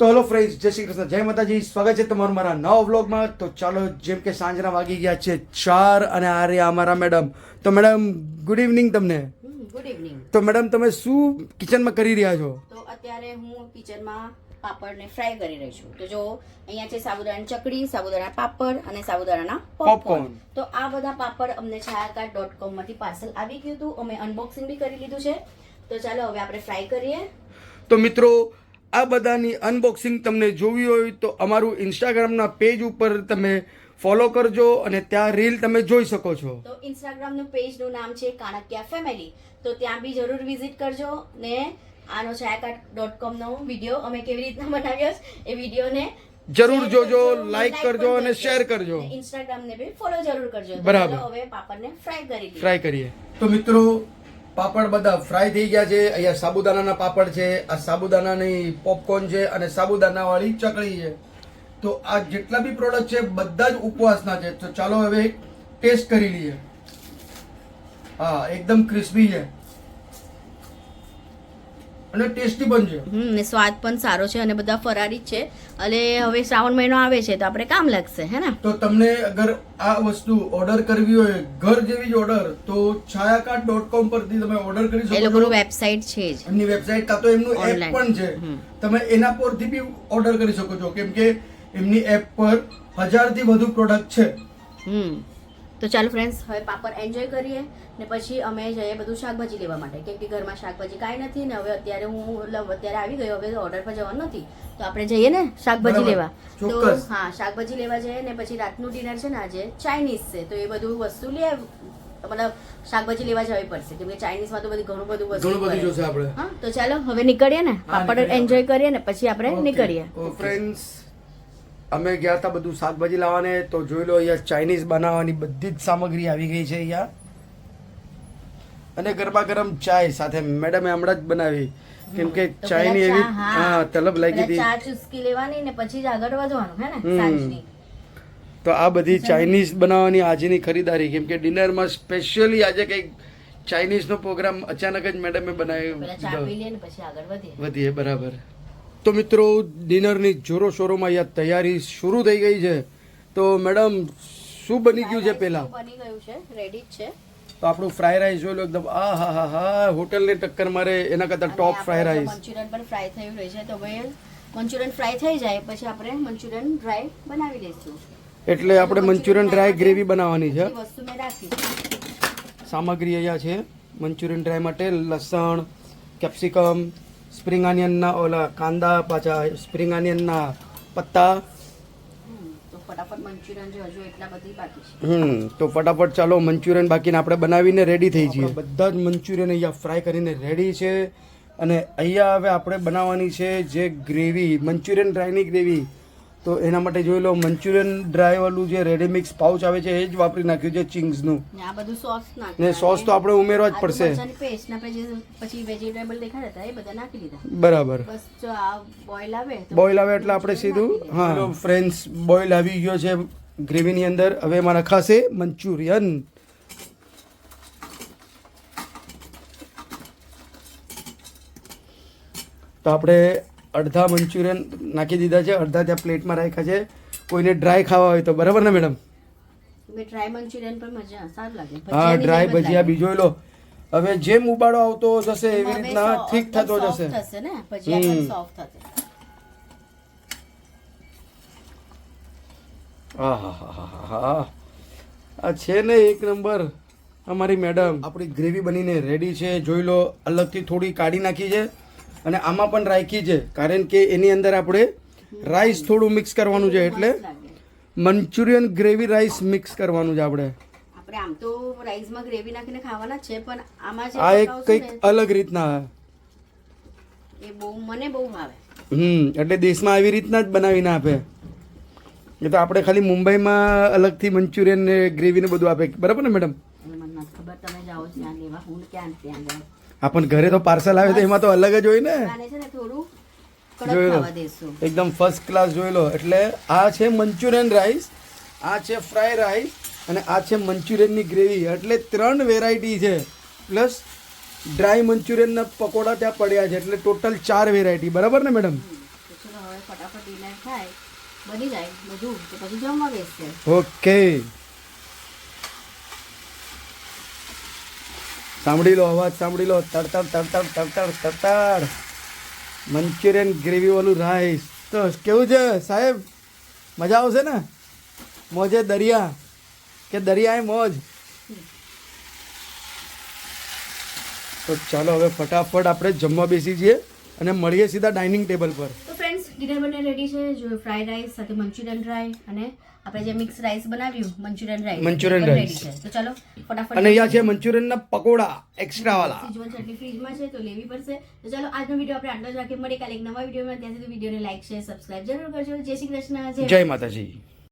તો hello friends જય શ્રી કૃષ્ણ જય માતાજી સ્વાગત છે તમારું મારા નવા વ્લોગમાં. તો ચાલો જેમ કે સાંજના વાગી ગયા છે ચાર અને આ રહ્યા અમારા મેડમ તો મેડમ ગુડ ઇવનિંગ તમને. ગુડ ઇવનિંગ તો મેડમ તમે શું કિચનમાં કરી રહ્યા છો? તો અત્યારે હું કિચનમાં પાપડને ફ્રાય કરી રહી છું. તો જો અહીંયા છે સાબુદાણા ચકડી સાબુદાણા પાપડ અને સાબુદાણાના. પોપકોર્ન તો આ બધા પાપડ અમને છાયાકાર ડોટ કોમમાંથી પાર્સલ આવી ગયું હતું. અમે અનબોક્સિંગ બી કરી લીધું છે. તો ચાલો હવે આપણે ફ્રાય કરીએ. તો મિત્રો આ બધાની અનબોક્સિંગ તમને જોવી હોય તો અમારું ઇન્સ્ટાગ્રામના પેજ ઉપર તમે ફોલો કરજો અને ત્યાં રીલ તમે જોઈ શકો છો. તો ઇન્સ્ટાગ્રામનું પેજનું નામ છે કાણક્યા ફેમિલી તો ત્યાં બી જરૂર વિઝિટ કરજો ને આનો છાયાકાટ ડોટ કોમનો વીડિયો અમે કેવી રીતના બનાવ્યો એ વિડીયોને જરૂર જોજો, લાઈક કરજો અને શેર કરજો. ઇન્સ્ટાગ્રામને બી ફોલો જરૂર કરજો. બરાબર. હવે પાપડને ફ્રાય કરી ફ્રાય કરીએ. તો મિત્રો પાપડ બધા ફ્રાય થઈ ગયા છે. અહીંયા સાબુદાનાના પાપડ છે, આ સાબુદાનાની પોપકોર્ન છે અને સાબુદાનાવાળી ચકળી છે. તો આ જેટલા બી પ્રોડક્ટ છે, બધા જ ઉપવાસના છે. તો ચાલો હવે ટેસ્ટ કરી લઈએ. હા, એકદમ ક્રિસ્પી છે. અને ટેસ્ટી પણ છે. હમ ને સ્વાદ પણ સારો છે અને બધા ફરારી છે. અને હવે શ્રાવણ મહિનો આવે છે તો આપણે કામ લાગશે હે ને? તો તમને અગર આ વસ્તુ ઓર્ડર કરવી હોય ઘર જેવી જ ઓર્ડર તો છાયાકાટ ડોટ કોમ પરથી તમે ઓર્ડર કરી એ શકો લોકોનું છો વેબસાઇટ છે જ. એમની વેબસાઇટ કાં તો એમનું એપ પણ છે. તમે એના પરથી બી ઓર્ડર કરી શકો છો. કેમ કે એમની એપ પર હજારથી વધુ પ્રોડક્ટ છે. હમ. તો ચાલો ફ્રેન્ડ્સ હવે પાપડ એન્જોય કરીએ ને પછી અમે જઈએ બધું શાકભાજી લેવા માટે. કેમ કે ઘરમાં શાકભાજી કાંઈ નથી ને હવે અત્યારે હું મતલબ અત્યારે આવી ગયો હવે ઓર્ડર પર જવાનું નથી. તો આપણે જઈએ ને શાકભાજી લેવા. તો હા શાકભાજી લેવા જઈએ ને પછી રાતનું ડિનર છે ને આજે ચાઇનીઝ છે. તો એ બધું વસ્તુ લે મતલબ શાકભાજી લેવા જવી પડશે. કેમ કે ચાઇનીઝમાં તો બધી ઘણું બધું વસ્તુ હા તો ચાલો હવે નીકળીએ ને પાપડ એન્જોય કરીએ ને પછી આપણે નીકળીએ. ફ્રેન્ડ્સ અમે ગયા હતા બધું શાકભાજી લાવવાને તો જોઈ લો અહીંયા ચાઇનીઝ બનાવવાની બધી જ સામગ્રી આવી ગઈ છે અહીંયા. અને ગરમા ગરમ ચાય સાથે મેડમે હમણાં જ બનાવી. કેમ કે તો ચાયની એવી હા. તલબ લાગી હતી. ચા ચુસ્કી લેવાની ને પછી જ આગળ વધવાનું હે ને? સાંજની તો આ બધી ચાઇનીઝ બનાવવાની આજની ખરીદારી. કેમ કે ડિનરમાં સ્પેશિયલી આજે કંઈક ચાઇનીઝનો પ્રોગ્રામ અચાનક જ મેડમે બનાવી પેલા ચા દીધો. પી લઈએ ને પછી આગળ વધીએ. વધીએ બરાબર. તો મિત્રો ડિનરની જોરો શોરોમાં અહીંયા તૈયારી શરૂ થઈ ગઈ છે. તો મેડમ શું બની ગયું છે પહેલા બની ગયું છે? રેડી છે. તો આપણું ફ્રાય રાઈસ જોઈ લો એકદમ આ હા હા હા હોટલને ટક્કર મારે એના કરતાં ટોપ ફ્રાય રાઈસ મંચુરિયન પણ ફ્રાય થયું રહે છે. તો ભાઈ મંચુરિયન ફ્રાય થઈ જાય પછી આપણે મંચુરિયન ડ્રાય બનાવી લઈશું એટલે આપણે મંચુરિયન ડ્રાય ગ્રેવી બનાવવાની છે. વસ્તુ મેં રાખી. સામગ્રી અહીંયા છે. મંચુરિયન ડ્રાય માટે લસણ કેપ્સિકમ સ્પ્રિંગ ઓનિયનના ઓલા કાંદા પાછા સ્પ્રિંગ ઓનિયનના પત્તા હમ, તો ફટાફટ મંચુરિયન જે હજુ એટલા બધી બાકી છે. હમ તો ફટાફટ ચાલો મંચુરિયન બાકીને આપણે બનાવીને રેડી થઈ જઈએ. બધા જ મંચુરિયન અહીંયા ફ્રાય કરીને રેડી છે. અને અહીંયા હવે આપણે બનાવવાની છે જે ગ્રેવી મંચુરિયન ડ્રાયની ગ્રેવી તો એના માટે જોઈ લો મંચુરિયન ડ્રાય વાળું જે રેડી મિક્સ પાઉચ આવે છે એ જ વાપરી નાખ્યું છે ચિંગ્સનું. ને આ બધું સોસ નાખી ને sauce તો આપણે. ઉમેરવા જ પડશે. પેસ્ટ ને પછી પછી વેજીટેબલ દેખાડ્યા એ બધા નાખી દીધા. બરાબર. બસ જો આ બોઇલ આવે તો બોઇલ આવે એટલે આપણે સીધું હા. ફ્રેન્ડ્સ બોઇલ આવી ગયો છે ગ્રેવીની અંદર. હવે એમાં રખાશે મંચુરિયન. તો આપણે અડધા મંચુરિયન નાખી દીધા છે અડધા ત્યાં પ્લેટમાં રાખ્યા છે. કોઈને ડ્રાય ખાવા હોય તો બરાબર ને મેડમ? ડ્રાય મંચુરિયન પણ મજા સારું લાગે. હા ડ્રાય ભજીયા બીજો લો. હવે જેમ ઉબાડો આવતો જશે એવી રીતના ઠીક થતો જશે. થશે ને? ભજીયા. સોફ્ટ થશે. આ છે ને એક નંબર અમારી મેડમ. આપણી ગ્રેવી બનીને રેડી છે જોઈ લો અલગથી થોડી કાઢી નાખી છે. અને આમાં પણ રાખી છે. કારણ કે એની અંદર આપણે રાઈસ થોડું મિક્સ કરવાનું છે એટલે મંચુરિયન ગ્રેવી રાઈસ મિક્સ કરવાનું છે આપણે. આપણે આમ તો રાઈસમાં ગ્રેવી નાખીને ખાવાના છે પણ આમાં આ એક કંઈક અલગ રીતના એ બહુ મને બહુ ભાવે. હમ એટલે દેશમાં આવી રીતના જ બનાવીને આપે. એ તો આપણે ખાલી મુંબઈમાં અલગથી મંચુરિયન ને ગ્રેવી ને બધું આપે. બરાબર ને મેડમ? મને ખબર તમે જાઓ ત્યાં લેવા હું ક્યાં ત્યાં જાઉં આ પણ ઘરે તો પાર્સલ આવે તો એમાં તો અલગ જ હોય ને. જોઈ લો એકદમ ફર્સ્ટ ક્લાસ જોઈ લો એટલે આ છે મંચુરિયન રાઈસ આ છે ફ્રાય રાઈસ અને આ છે મંચુરિયનની ગ્રેવી એટલે ત્રણ વેરાયટી છે. પ્લસ ડ્રાય મંચુરિયનના પકોડા ત્યાં પડ્યા છે. એટલે ટોટલ ચાર વેરાયટી બરાબર ને મેડમ તો ચલો હવે ફટાફટ ડિનર થાય બની જાય બધું તો પછી જમવા બેસશે ઓકે સાંભળી લો અવાજ, સાંભળી લો. તડતડ તડતડ તડતડ તડતડ. મંચુરિયન ગ્રેવી વાળું રાઈસ. તો કેવું છે, સાહેબ? મજા આવશે ને? મોજે દરિયા. કે દરિયાએ મોજ? તો ચાલો હવે ફટાફટ આપણે જમવા બેસી જઈએ અને મળીએ સીધા ડાઇનિંગ ટેબલ પર. ડિનર બને રેડી છે જો ફ્રાઈડ રાઈસ સાથે મંચુરિયન ડ્રાય અને આપણે જે મિક્સ રાઈસ બનાવ્યું મંચુરિયન રાઈસ Manchurian rice. છે. તો ચાલો ફટાફટ અને અહીંયા છે મંચુરિયનના પકોડા એક્સ્ટ્રા વાળા સિજવન ચટણી ફ્રીજમાં છે તો લેવી પડશે. તો ચાલો આજનો વીડિયો આપણે આટલો જ રાખીએ. મળીએ કાલે એક નવા વિડિયોમાં ત્યાં સુધી વિડિયોને લાઈક શેર સબસ્ક્રાઇબ જરૂર કરજો. જય શ્રી કૃષ્ણ જય માતાજી.